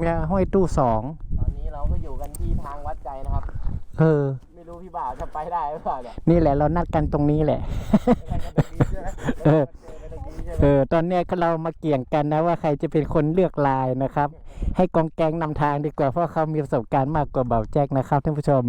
เนี่ยห้วยตู้สองตอนนี้เราก็อยู่กันที่ทางวัดใจนะครับ เออ ไม่รู้พี่บ่าวจะไปได้หรือเปล่าเนี่ยนี่แหละเรานัดกันตรงนี้แหละไปกันตรงนี้ใช่ไหมเออเจอกันตรงนี้ใช่ไหมเออ ตอนเนี้ยเรามาเกี่ยงกันนะว่าใครจะเป็นคนเลือกลายนะครับ ให้กองแกงนำทางดีกว่าเพราะเขามีประสบการณ์มากกว่าเบาแจ็คนะครับท่านผู้ชม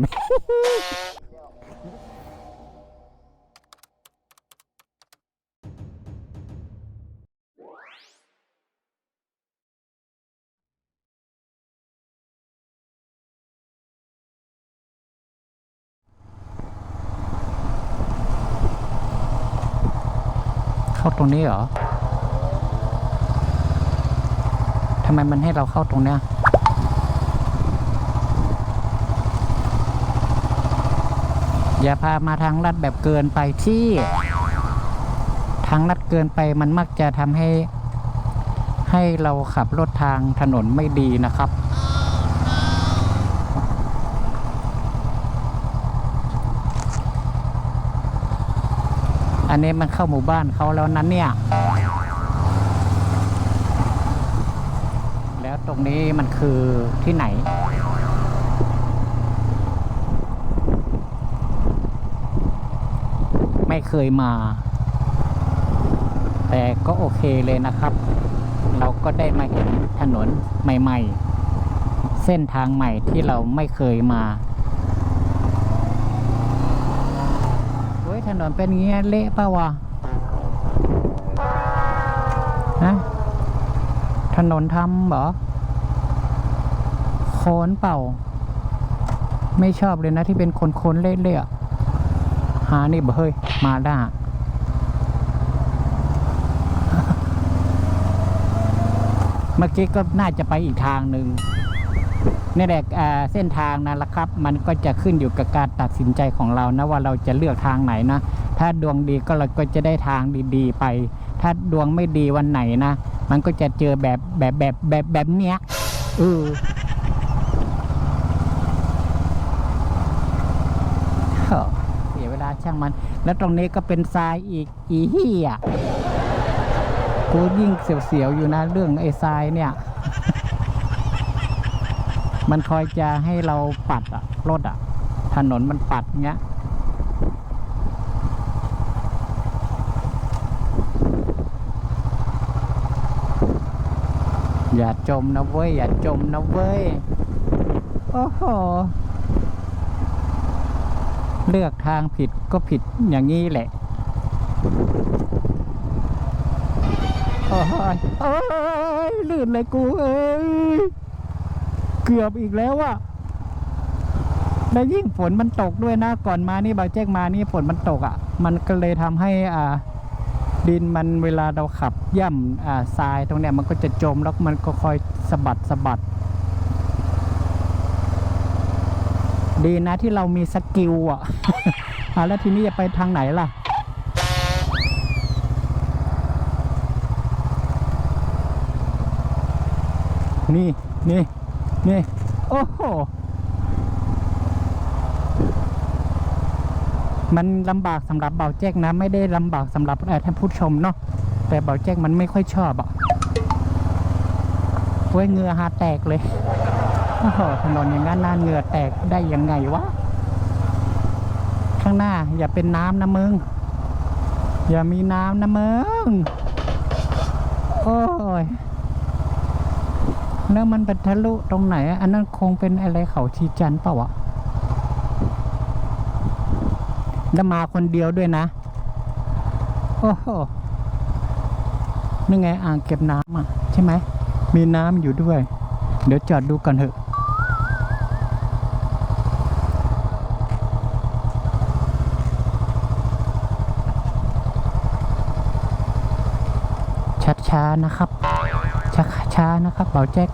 เข้าตรงนี้เหรอทำไมมันให้เราเข้าตรงเนี้ยอย่าพามาทางลัดแบบเกินไปที่ทางลัดเกินไปมันมักจะทำให้ ให้เราขับรถทางถนนไม่ดีนะครับ อันนี้มันเข้าหมู่บ้านเขาแล้วนั้นเนี่ย แล้วตรงนี้มันคือที่ไหน ไม่เคยมา แต่ก็โอเคเลยนะครับ เราก็ได้มาเห็นถนนใหม่ ๆ เส้นทางใหม่ที่เราไม่เคยมาเฮ้ย ถนนเป็นอย่างเงี้ยเละป่าวะฮะถนนทำเหรอโคนเปล่า ไม่ชอบเลยนะที่เป็นโคนเละๆอะหานี่บ่เฮ้ย มาได้เมื่อกี้ก็น่าจะไปอีกทางหนึ่ง นี่แหละอ่เส้นทางนั่นแหละครับ มันก็จะขึ้นอยู่กับการตัดสินใจของเรานะว่าเราจะเลือกทางไหนนะ ถ้าดวงดีก็เราก็จะได้ทางดีๆ ไป ถ้าดวงไม่ดีวันไหนนะ มันก็จะเจอแบบแบบแบบแบบแบบเนี้ยเออเฮ้อเสียเวลาช่างมัน แล้วตรงนี้ก็เป็นทรายอีกอีเหี้ยกูยิ่งเสียวๆอยู่นะ เรื่องไอ้ทรายเนี่ย มันคอยจะให้เราปัดอะรถอะถนนมันปัดเงี้ยอย่าจมนะเว้ย อย่าจมนะเว้ย โอ้โห เลือกทางผิดก็ผิดอย่างนี้แหละ โอ้ยโอ้ยลื่นเลยกูเอ้ย กือบอีกแล้วอะแล้วยิ่งฝนมันตกด้วยนะ ก่อนมานี่บาแจ้งมานี่ฝนมันตกอะมันก็เลยทำให้อ่าดินมันเวลาเราขับย่ำอ่าทรายตรงเนี้ยมันก็จะจมแล้วมันก็คอยสะบัดสะบัด ดีนะที่เรามีสกิลอะอ่าแล้วทีนี้จะไปทางไหนล่ะนี่นี่ นี่ โอ้โห มันลำบากสำหรับเบาแจ้งนะ ไม่ได้ลำบากสำหรับท่านผู้ชมเนาะแต่เบาแจ้งมันไม่ค่อยชอบอะเว้ยเงือหาแตกเลยโอ้โหถนนอย่างนั้นน่าเงือแตกได้ยังไงวะข้างหน้า อย่าเป็นน้ำนะมึง อย่ามีน้ำนะมึง โอ้ย แล้วมันเป็นทะลุตรงไหน อันนั้นคงเป็นอะไรเขาชีจันต์เปล่าวะแล้วมาคนเดียวด้วยนะ โอ้โหนี่ไงอ่างเก็บน้ำอะ ใช่ไหม มีน้ำอยู่ด้วย เดี๋ยวจอดดูกันเถอะช้าๆนะครับช้าช้าๆนะครับเบาแจ็ค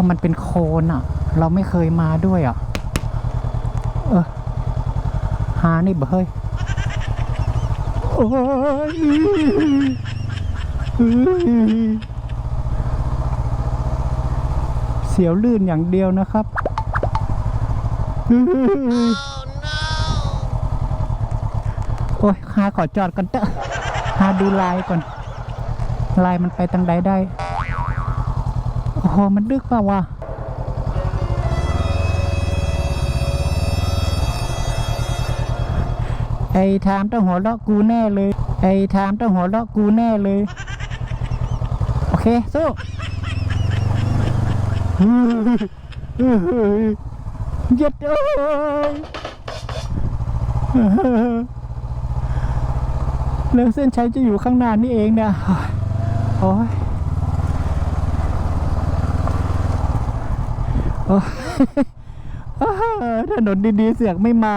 ราะมันเป็นโคลนอะ เราไม่เคยมาด้วยอะ เออหานี่เบเฮ้ยโอ้ยเสียวลื่นอย่างเดียวนะครับ โอ้ยหาขอจอดก่อนเตอะหาดูลายก่อน ลายมันไปทางใดได้ โอ้โห มันลึกเปล่าวะไอ้ทามต้องหัวเราะกูแน่เลย ไอ้ทามต้องหัวเราะกูแน่เลย โอเค สู้เย็ดเอ้ยแล้วเส้นชัยจะอยู่ข้างหน้านี่เองนะโอ้ยโอ้ย ถนนดีๆ เสียงไม่มา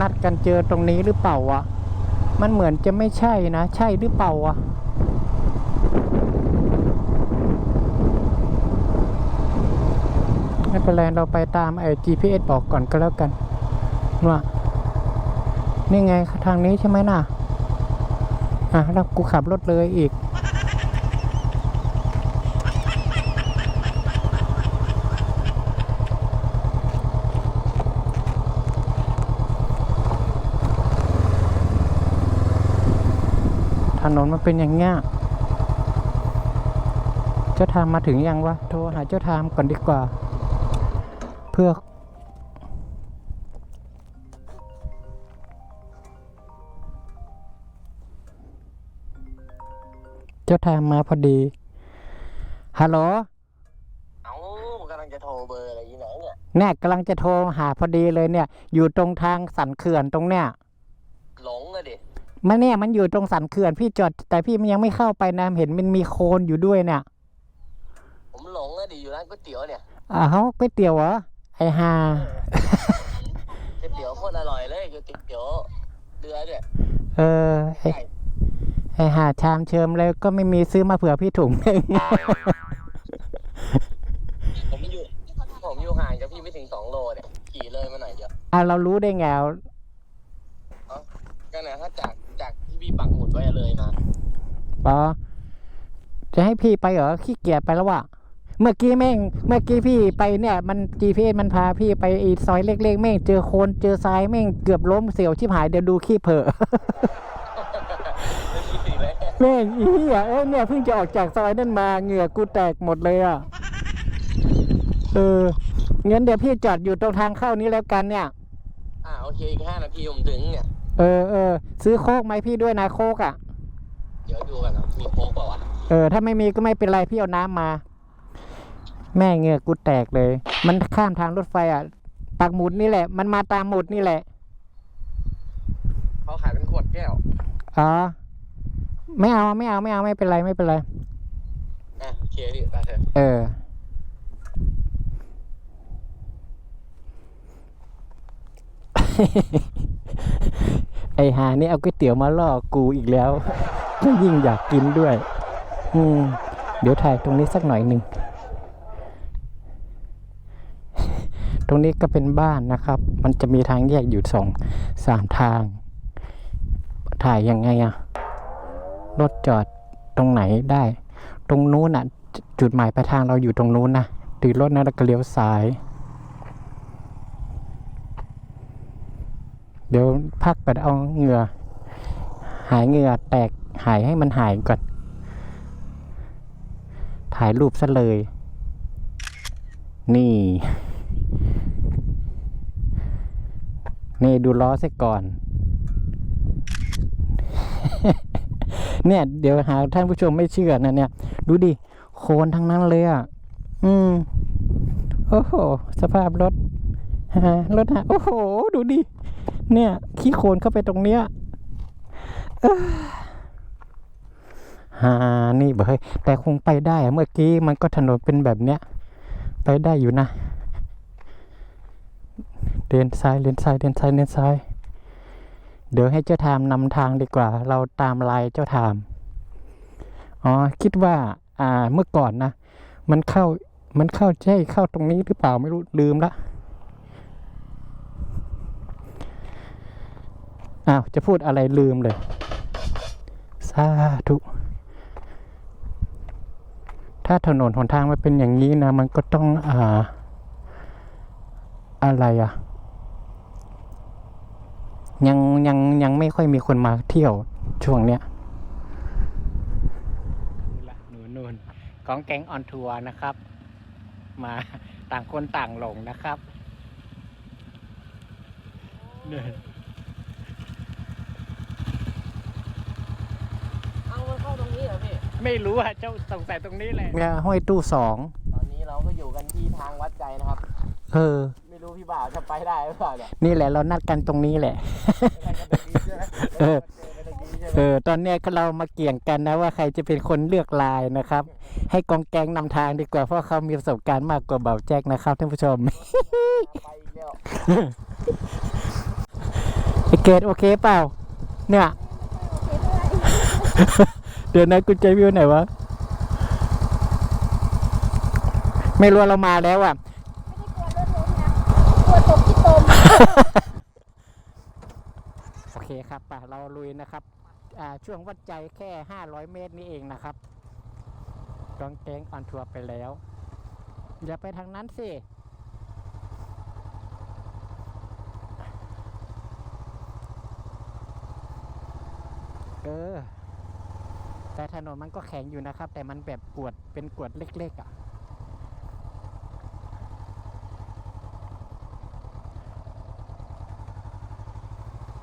นัดกันเจอตรงนี้หรือเปล่าวะ มันเหมือนจะไม่ใช่นะ ใช่หรือเปล่าวะ ไม่เป็นไรเราไปตามไอ้ GPS บอกก่อนก็แล้วกันว่านี่ไงทางนี้ใช่ไหมน่ะ อะแล้วกูขับรถเลยอีก ถนนมันเป็นอย่างเงี้ยเจ้าทามมาถึงยังวะ โทรหาเจ้าทามก่อนดีกว่า พื่อ เจ้าทามมาพอดี ฮัลโหลเอ้ากำลังจะโทรเบอร์อะไรอยู่ไหนเนี่ยเนี่ยกำลังจะโทรหาพอดีเลยเนี่ย อยู่ตรงทางสันเขื่อนตรงเนี้ยหลงอะดิมันเนี่ยมันอยู่ตรงสันเขื่อนพี่จอด แต่พี่มันยังไม่เข้าไปนะเห็นมันมีโคลนอยู่ด้วยเนี่ย ผมหลงอะดิอยู่ร้านก๋วยเตี๋ยวเนี่ยอ่าเขาก๋วยเตี๋ยวเหรอ ไอฮาก๋วยเตี๋ยวโคตรอร่อยเลยก๋วยเตี๋ยวเรือเนี่ยเออไอไอหาชามเชิมเลยก็ไม่มีซื้อมาเผื่อพี่ถุงหนึ่ง ผมอยู่ผมอยู่ห่างจากพี่ไม่ถึงสองโลเนี่ยขี่เลยมาหน่อยเดียวอะเรารู้ได้ไงก็เนี่ยถ้าจากจากที่พี่ปักหมุดไว้เลยมา ปอจะให้พี่ไปเหรอขี้เกียจไปแล้ววะ เมื่อกี้แม่ง เมื่อกี้พี่ไปเนี่ย มัน GPS มันพาพี่ไปอีซอยเล็กๆแม่งเจอโคลนเจอทรายแม่งเกือบล้มเสียวชิบหายเดี๋ยวดูขี้เผลอเป็นที่สี่เลยแม่งอีเหี้ยเอ้ยเนี่ยเพิ่งจะออกจากซอยนั่นมาเหงื่อกูแตกหมดเลยอะเอองั้นเดี๋ยวพี่จอดอยู่ตรงทางเข้านี้แล้วกันเนี่ย อ่าโอเคอีกห้านาทีผมถึงเนี่ย เออเออซื้อโคกไหมพี่ด้วยนะโคกอะ เดี๋ยวดูกันนะมีโค้กเปล่าวะ เออ ถ้าไม่มีก็ไม่เป็นไรพี่เอาน้ำมา แม่เหงื่อกูแตกเลย มันข้ามทางรถไฟอะปักหมุดนี่แหละ มันมาตามหมุดนี่แหละ เขาขายเป็นขวดแก้วอ๋อไม่เอาไม่เอาไม่เอาไม่เป็นไรไม่เป็นไรอะโอเคพี่ไปเถอะเออ ไอหานี่เอาก๋วยเตี๋ยวมาล่อกูอีกแล้วก็ยิ่งอยากกินด้วย อืม เดี๋ยวถ่ายตรงนี้สักหน่อยหนึ่ง ตรงนี้ก็เป็นบ้านนะครับ มันจะมีทางแยกอยู่สองสามทาง ถ่ายยังไงอะรถจอดตรงไหนได้ ตรงนู้นอะจุดหมายปลายทางเราอยู่ตรงนู้นนะตีรถนะแล้วก็เลี้ยวซ้าย เดี๋ยวพักก่อนเอาเหงื่อ หายเหงื่อแตกหายให้มันหายก่อน ถ่ายรูปซะเลย นี่ นี่ดูล้อซะก่อน เนี่ย เดี๋ยวหาท่านผู้ชมไม่เชื่อนะเนี่ย ดูดิ โคลนทั้งนั้นเลยอะ อืม โอ้โห สภาพรถฮะรถฮะโอ้โห ดูดิ เนี่ย ขี้โคลนเข้าไปตรงเนี้ยฮานี่เบยแต่คงไปได้เมื่อกี้มันก็ถนนเป็นแบบเนี้ย ไปได้อยู่นะ เดินซ้ายเดินซ้ายเดินซ้ายเดินซ้าย เดี๋ยวให้เจ้าทามนำทางดีกว่า เราตามลายเจ้าทามอ๋อคิดว่า อ่าเมื่อก่อนนะ มันเข้ามันเข้าใช่เข้าตรงนี้หรือเปล่าไม่รู้ลืมละอ้าวจะพูดอะไรลืมเลยสาธุถ้าถนนหนทางมันเป็นอย่างนี้นะ มันก็ต้องอ่าอะไรอะ ยังยังยังไม่ค่อยมีคนมาเที่ยวช่วงเนี้ยละหนูนูนของแก๊งออนทัวร์นะครับ มาต่างคนต่างหลงนะครับเนี่ยเอามันเข้าตรงนี้เหรอพี่ ไม่รู้อะเจ้าสงสัยตรงนี้แหละเนี่ยห้อยตู้สอง ตอนนี้เราก็อยู่กันที่ทางวัดใจนะครับ เออ ไม่รู้พี่บ่าวจะไปได้หรือเปล่าเนี่ยนี่แหละเรานัดกันตรงนี้แหละ เออ เออ ตอนเนี้ยเรามาเกี่ยงกันนะว่าใครจะเป็นคนเลือกลายนะครับ ให้กองแกงนำทางดีกว่าเพราะเขามีประสบการณ์มากกว่าเบาแจ็คนะครับท่านผู้ชม ไปอีกแล้วไอเกดโอเคเปล่า เนี่ย เดี๋ยวนะกุญแจวิวไหนวะ ไม่รู้ว่าเรามาแล้วอะ ไม่ได้กลัวรถล้มนะกลัวตกที่ตม โอเคครับป่ะเราลุยนะครับ อ่า ช่วงวัดใจแค่ 500 เมตรนี่เองนะครับกองแกงออนทัวร์ไปแล้ว อย่าไปทางนั้นสิ เออ แต่ถนนมันก็แข็งอยู่นะครับ แต่มันแบบกวดเป็นกวดเล็ก ๆ อะ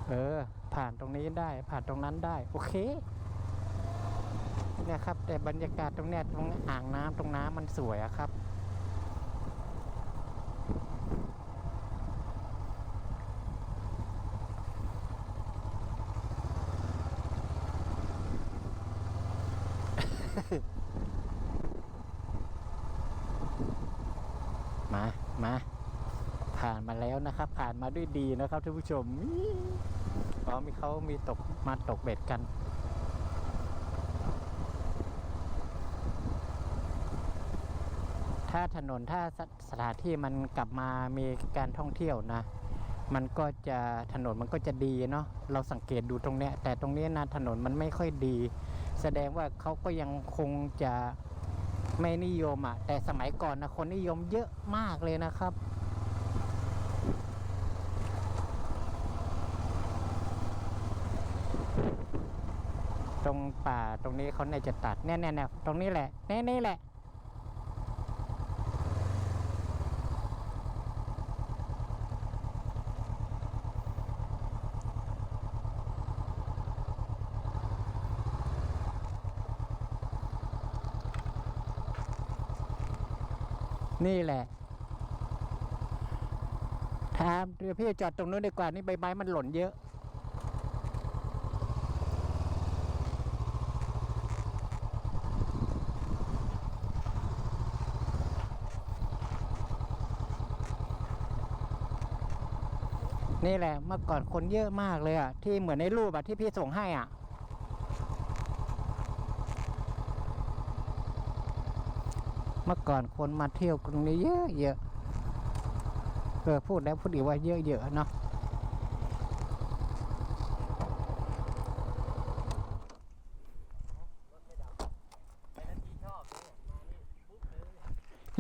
เออ ผ่านตรงนี้ได้ ผ่านตรงนั้นได้ โอเคเนี่ยครับ แต่บรรยากาศตรงเนี้ยตรงอ่างน้ำตรงน้ำมันสวยอะครับมา มา ผ่านมาแล้วนะครับ ผ่านมาด้วยดีนะครับท่านผู้ชม อ๋อมีเขามีตกมาตกเบ็ดกัน ถ้าถนนถ้าสสถานที่มันกลับมามีการท่องเที่ยวนะ มันก็จะถนนมันก็จะดีเนาะเราสังเกตดูตรงเนี้ย แต่ตรงนี้นะถนนมันไม่ค่อยดี แสดงว่าเขาก็ยังคงจะไม่นิยมอะ่ะ แต่สมัยก่อนนะคนนิยมเยอะมากเลยนะครับ ตรง ป่าตรงนี้เขาเนี่ยจะตัดเนี่ยเนี่ยเนี่ยตรงนี้แหละนี่นี่แหละนี่แหละถามเดี๋ยวพี่จอดตรงนู้นดีกว่า นี่ใบไม้มันหล่นเยอะ นี่แหละเมื่อก่อนคนเยอะมากเลยอะที่เหมือนในรูปอะที่พี่ส่งให้อะ เมื่อก่อนคนมาเที่ยวตรงนี้เยอะเยอะเออพูดแล้วพูดอีกว่าเยอะเยอะเนาะ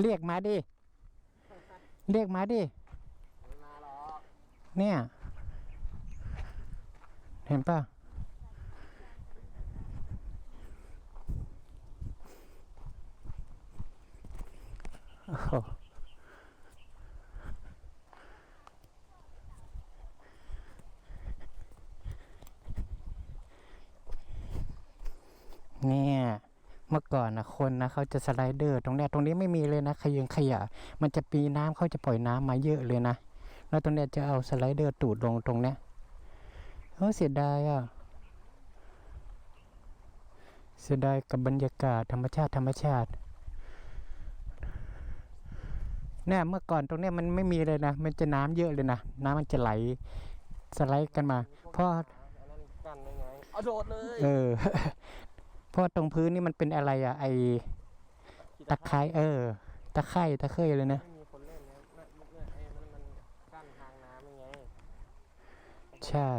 เรียกมาดิ เรียกมาดิ เนี่ย เห็นป่ะโอ้เนี่ยเมื่อก่อนนะคนนะเขาจะสไลเดอร์ตรงเนี้ยตรงนี้ไม่มีเลยนะขยงขยะ มันจะปีน้ำเขาจะปล่อยน้ำมาเยอะเลยนะ แล้วตรงเนี้ยจะเอาสไลเดอร์ตูดลงตรงเนี้ยเออเสียดายอะ เสียดายกับบรรยากาศธรรมชาติธรรมชาติเนี่ยเมื่อก่อนตรงเนี้ยมันไม่มีเลยนะ มันจะน้ำเยอะเลยนะ น้ำมันจะไหลสไลด์กันมา เพราะอันนั้นกันได้ไงเอาโดดเลย เออ เพราะตรงพื้นนี่มันเป็นอะไรอะไอตะไคร้เออ ตะไคร้ตะเคยเลยนะ ไม่มีคนเล่นแล้วนั่นมันไอ้นั่นมันกั้นทางน้ำยังไง ใช่